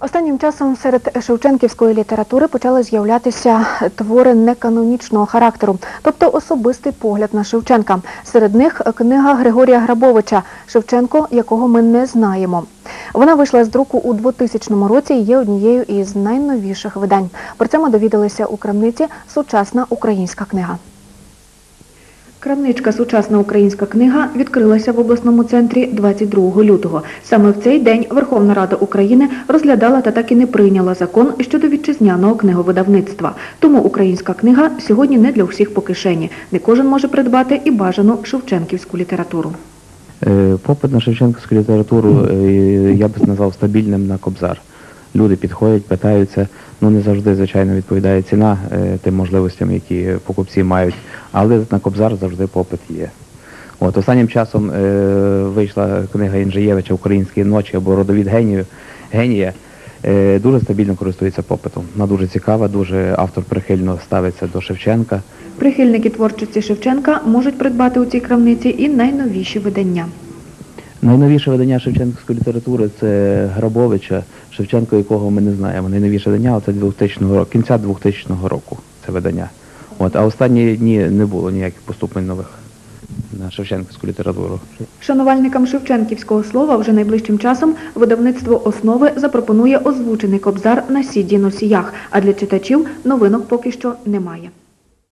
Останнім часом серед шевченківської літератури почали з'являтися твори неканонічного характеру, тобто особистий погляд на Шевченка. Серед них книга Григорія Грабовича Шевченко, якого ми не знаємо. Вона вийшла з друку у 2000 році і є однією із найновіших видань. Про це ми довідалися у крамниці Сучасна українська книга. Крамничка Сучасна українська книга відкрилася в обласному центрі 22 лютого. Саме в цей день Верховна Рада України розглядала та так і не прийняла закон щодо вітчизняного книговидавництва. Тому українська книга сьогодні не для всіх по кишені. Не кожен може придбати і бажану шевченківську літературу. Е, Попит на шевченківську літературу е, я би назвав стабільним на кобзар. Люди підходять, питаються, ну не завжди, звичайно, відповідає ціна е, тим можливостям, які покупці мають, але на кобзар завжди попит є. От останнім часом е, вийшла книга Інжиєвича Українські ночі або родовід генію генія. Е, дуже стабільно користується попитом. Вона дуже цікава, дуже автор прихильно ставиться до Шевченка. Прихильники творчості Шевченка можуть придбати у цій крамниці і найновіші видання. Найновіше видання Шевченківської літератури це Грабовича, Шевченко, якого ми не знаємо. Найновіше видання це 2000 року, кінця 2000 року це видання. От, а останні дні не було ніяких поступлень нових на Шевченківську літературу. Шанувальникам шевченківського слова вже найближчим часом видавництво основи запропонує озвучений кобзар на сіді носіях, а для читачів новинок поки що немає.